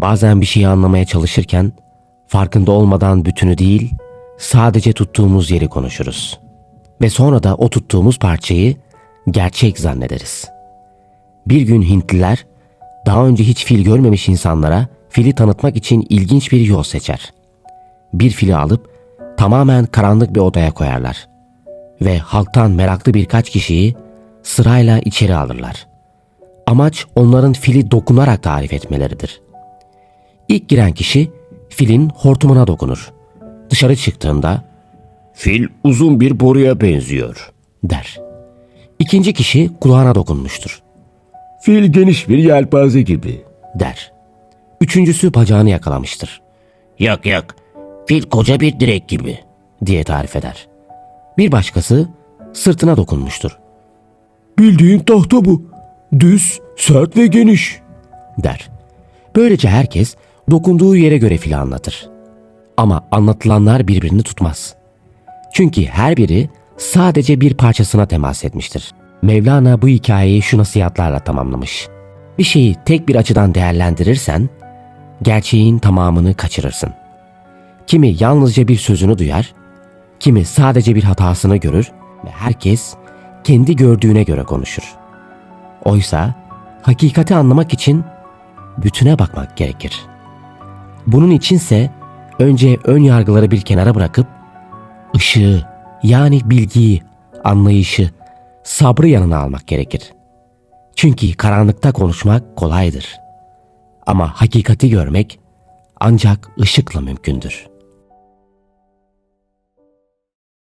Bazen bir şeyi anlamaya çalışırken farkında olmadan bütünü değil, sadece tuttuğumuz yeri konuşuruz. Ve sonra da o tuttuğumuz parçayı gerçek zannederiz. Bir gün Hintliler daha önce hiç fil görmemiş insanlara fili tanıtmak için ilginç bir yol seçer. Bir fili alıp tamamen karanlık bir odaya koyarlar ve halktan meraklı birkaç kişiyi sırayla içeri alırlar. Amaç onların fili dokunarak tarif etmeleridir. İlk giren kişi filin hortumuna dokunur. Dışarı çıktığında Fil uzun bir boruya benziyor. der. İkinci kişi kulağına dokunmuştur Fil geniş bir yelpaze gibi. der. Üçüncüsü bacağını yakalamıştır Yak yak. Fil koca bir direk gibi. diye tarif eder. Bir başkası sırtına dokunmuştur Bildiğin tahta bu. Düz, sert ve geniş. der. Böylece herkes dokunduğu yere göre fili anlatır. Ama anlatılanlar birbirini tutmaz. Çünkü her biri sadece bir parçasına temas etmiştir. Mevlana bu hikayeyi şu nasihatlarla tamamlamış. Bir şeyi tek bir açıdan değerlendirirsen, gerçeğin tamamını kaçırırsın. Kimi yalnızca bir sözünü duyar, kimi sadece bir hatasını görür ve herkes kendi gördüğüne göre konuşur. Oysa hakikati anlamak için bütüne bakmak gerekir. Bunun içinse önce ön yargıları bir kenara bırakıp ışığı yani bilgiyi, anlayışı, sabrı yanına almak gerekir. Çünkü karanlıkta konuşmak kolaydır. Ama hakikati görmek ancak ışıkla mümkündür.''